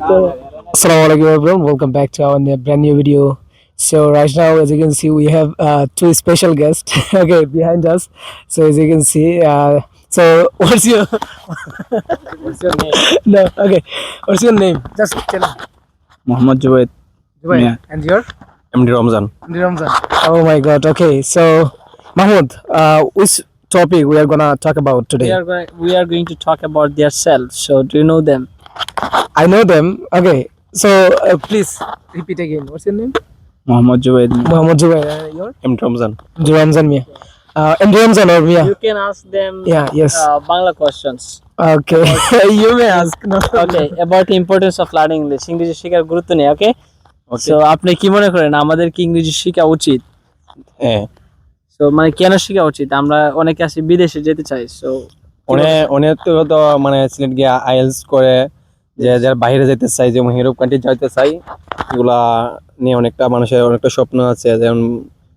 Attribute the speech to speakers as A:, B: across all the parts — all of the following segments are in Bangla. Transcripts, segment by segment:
A: তো assalamu alaikum everyone welcome back to our brand new video so right now as you can see we have uh, two special guests okay behind us so as you can see uh, so what's your what's your name no okay what's your name just tell me
B: Muhammad Juwait.
A: Juwait.
B: Yeah.
A: and your
B: MD Ramzan.
A: MD Ramzan. oh my god okay so Mahmoud uh, which topic we are gonna talk about today
C: We are, going, we are going to talk about their self. So, do you know them?
A: I know them. Okay, so uh, please repeat again. What's your name?
B: Mohammad Zubed
A: Muhammad Zubair. Uh, your
B: MD Ramzan
A: Ramzan Mia. Uh, and Ramzan or Mia?
C: You can ask them.
A: Yeah. Yes.
C: Uh, Bangla questions.
A: Okay, you may ask. No.
C: Okay, about the importance of learning English. ইংরেজি শেখার গুরুত্ব নেই ওকে
B: Okay.
C: সো আপনি কি মনে করেন আমাদের কি ইংরেজি শেখা উচিত
B: হ্যাঁ
C: সো মানে কেন শেখা উচিত আমরা অনেকে আসি বিদেশে যেতে চাই সো
B: অনেক অনেক তো তো মানে সিলেট গিয়ে আইএলস করে যে যারা বাইরে যেতে চাই যেমন ইউরোপ কান্ট্রি যাইতে চাই এগুলা নিয়ে অনেকটা মানুষের অনেকটা স্বপ্ন আছে যেমন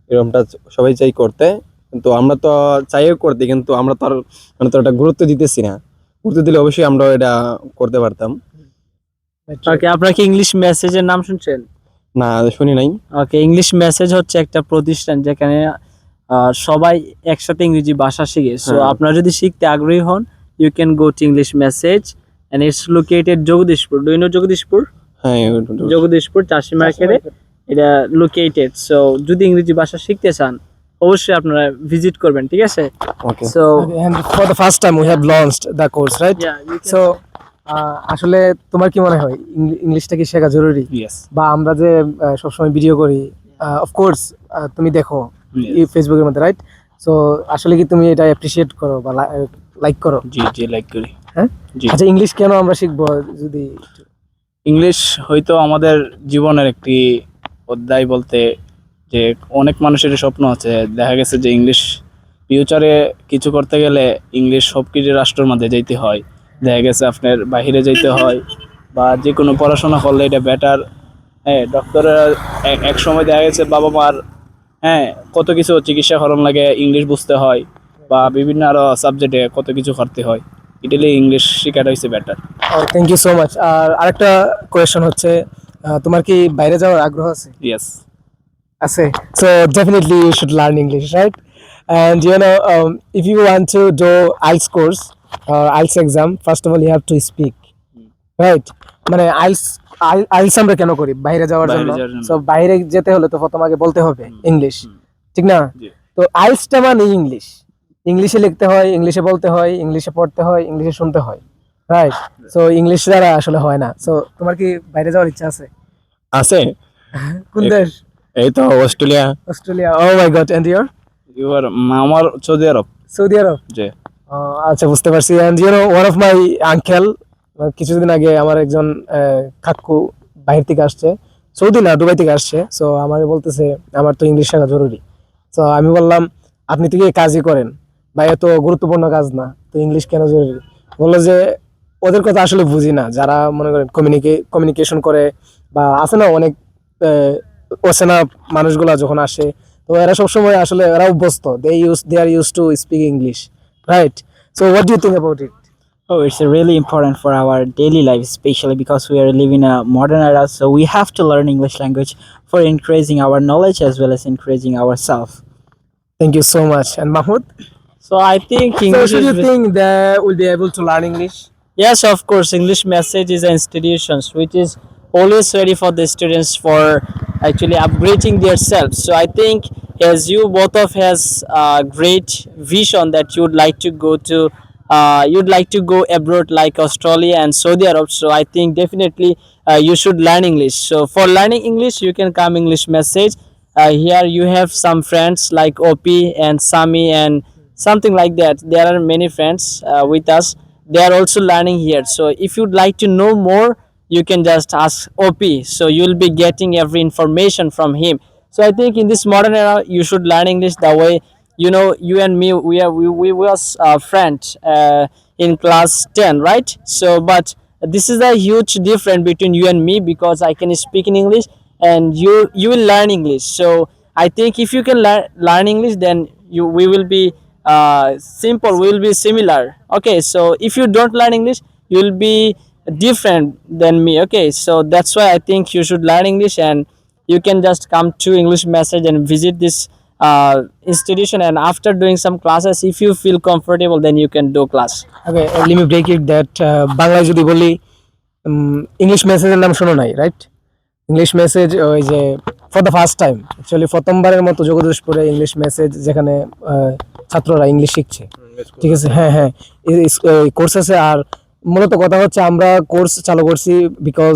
B: এরকমটা সবাই চাই করতে। কিন্তু আমরা তো চাইও করতে কিন্তু আমরা তো আর মানে তো এটা গুরুত্ব দিতেছি না। গুরুত্ব দিলে অবশ্যই আমরা এটা করতে পারতাম।
C: ওকে আপনারা কি ইংলিশ মেসেজের নাম শুনছেন?
B: না শুনি নাই।
C: ওকে ইংলিশ মেসেজ হচ্ছে একটা প্রতিষ্ঠান যেখানে সবাই একসাথে ইংরেজি ভাষা শিখে। সো
B: হ্যাঁ।
C: আপনারা যদি শিখতে আগ্রহী হন you can go to English message and it's located Jagdishpur do you know Jagdishpur
B: হ্যাঁ
C: জগদীশপুর চাষি মার্কেটে এটা লোকেটেড সো যদি ইংরেজি ভাষা শিখতে চান অবশ্যই আপনারা ভিজিট করবেন ঠিক আছে?
B: Okay
C: so
A: and for the first time we have launched the course, right? So, uh, আসলে তোমার কি মনে হয়? ইংলিশটা কি শেখা জরুরি?
B: ইয়েস
A: বা আমরা যে আহ, সবসময় ভিডিও করি অফকোর্স তুমি দেখো ফেসবুকের মধ্যে রাইট সো আসলে কি তুমি এটা অ্যাপ্রিসিয়েট করো বা লাইক করো?
B: জি জি লাইক করি।
A: হ্যাঁ? আচ্ছা ইংলিশ কেন আমরা শিখব যদি
D: ইংলিশ হয়তো আমাদের জীবনের একটি অধ্যায় বলতে যে অনেক মানুষের স্বপ্ন আছে। দেখা গেছে যে ইংলিশ ফিউচারে কিছু করতে গেলে ইংলিশ সব কিছু রাষ্ট্রের মধ্যে যেতে হয়। দেখা গেছে আপনার বাইরে যেতে হয় বা যে কোনো পড়াশোনা করলে এটা বেটার হ্যাঁ ডক্টরের এক সময় দেখা গেছে বাবা মার হ্যাঁ কত কিছু চিকিৎসা করার লাগে ইংলিশ বুঝতে হয় বা বিভিন্ন আরও সাবজেক্টে কত কিছু করতে হয়। এটালে ইংলিশ শেখাটা হচ্ছে better
A: thank you so much আর আরেকটা কোয়েশন হচ্ছে তোমার কি বাইরে যাওয়ার আগ্রহ আছে?
D: ইয়েস
A: আছে। So definitely you should learn english right? And you know um, if you want to do IELTS course or IELTS exam first of all you have to speak right? মানে আইলস আইলস আমরা কেন করি? বাইরে যাওয়ার জন্য। সো বাইরে যেতে হলে তো আগে বলতে হবে ইংলিশ ঠিক না। তো আইলসটা মানে ইংলিশ ইংলিশে লিখতে হয় ইংলিশে বলতে হয় ইংলিশে পড়তে হয় ইংলিশে শুনতে হয়। রাইট সো ইংলিশ দ্বারা আসলে হয় না। সো তোমার কি বাইরে যাওয়ার ইচ্ছা আছে?
B: আছে।
A: কোন দেশ?
B: এই তো Australia.
A: Australia. Oh my god and your
D: এবার আমার সৌদি আরব।
A: সৌদি আরব? আহ, আচ্ছা বুঝতে পারছি। And you know one of my uncle কিছুদিন আগে আমার একজন কাকু বাইরে থেকে আসছে। সৌদি না দুবাই থেকে আসছে। সো আমাকে বলতেছে আমার তো ইংলিশ শেখা জরুরি। তো আমি বললাম আপনি থেকে কাজই করেন। বা এত গুরুত্বপূর্ণ কাজ না তো ইংলিশ কেন জরুরি বলল যে ওদের কথা আসলে বুঝি না যারা মনে করেন কমিউনিকে কমিউনিকেশন করে বা আছে না অনেক অচেনা মানুষগুলা যখন আসে তো এরা সবসময় আসলে এরা অভ্যস্ত they use they are use to speak English right so what do think about it
E: Oh, it's really important for our daily life, especially because we are living in a modern era. So we have to learn English language for increasing our knowledge as well as increasing ourselves.
A: Thank you so much. And Mahmoud?
C: So I think
A: So
C: English
A: should
C: is
A: you think they will be able to learn English?
C: Yes, of course. English message is an institution which is always ready for the students for actually upgrading themselves. So I think as you both of has a great vision that you would like to go to, uh, you'd like to go abroad like Australia and Saudi Arab. So I think definitely uh, you should learn English. So for learning English, you can come English message. Uh, here you have some friends like OP and Sami and something like that. There are many friends uh, with us. They are also learning here. So if you'd like to know more you can just ask op so you'll be getting every information from him. So i think in this modern era you should learn english that way you know you and me we are we, we was uh, friends uh, in class 10 right? So but this is a huge difference between you and me because i can speak in english and you you will learn english. So i think if you can learn learn english then you we will be uh, simple will be similar okay so if you don't learn english you'll be different than me. Okay, so that's why I think you should learn English and you can just come to English Message and visit this uh, institution. And after doing some classes, if you feel comfortable, then you can do class.
A: Okay let me break it that বাংলায় যদি বলি ইংলিশ মেসেজের নাম শোনো নাই রাইট ইংলিশ মেসেজ ওই for the first time actually প্রথমবারের মতো জগদীশপুরে ইংলিশ মেসেজ যেখানে ছাত্ররা ইংলিশ শিখছে। ঠিক আছে? হ্যাঁ হ্যাঁ। কোর্স আছে আর মূলত কথা হচ্ছে আমরা কোর্স চালু করছি বিকজ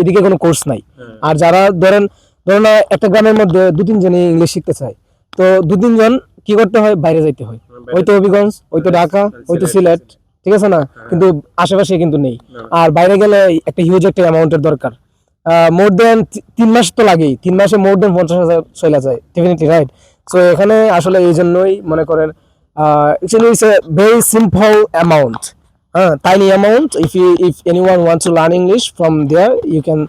A: এদিকে কোনো কোর্স নাই। আর যারা ধরেন ধরেন একটা গ্রামের মধ্যে দু তিনজনই ইংলিশ শিখতে চায় তো দু তিনজন কি করতে হয়? বাইরে যাইতে হয়। ওই তো হবিগঞ্জ ওই তো ঢাকা ওই তো সিলেট ঠিক আছে না? কিন্তু আশেপাশে কিন্তু নেই। আর বাইরে গেলে একটা হিউজ একটা অ্যামাউন্টের দরকার। মোর দেন তিন মাস তো লাগেই। তিন মাসে মোর দেন পঞ্চাশ হাজার চলে যায় ডেফিনেটলি রাইট সো এখানে আসলে এই জন্যই মনে করেন actually it's a very simple amount হ্যাঁ? Tiny amount if you if any one wants to learn English from there you can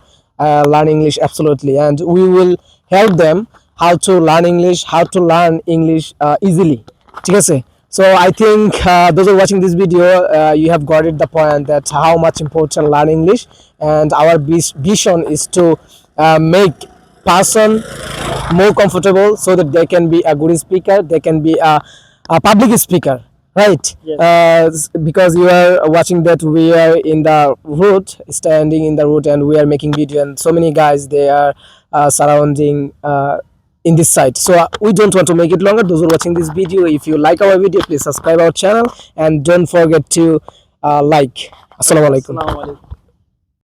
A: learn English absolutely and we will help them how to learn English how to learn English easily ঠিক আছে? So i think uh, those who are watching this video uh, you have got it the point that how much important learn english and our vision is to uh, make person more comfortable so that they can be a good speaker they can be a, a public speaker right
C: Yes.
A: uh, because you are watching that we are in the road standing in the road and we are making video and so many guys they are uh, surrounding uh, in this site. So uh, we don't want to make it longer. Those who are watching this video if you like our video please subscribe our channel and don't forget to uh, like.
C: Assalamu alaikum.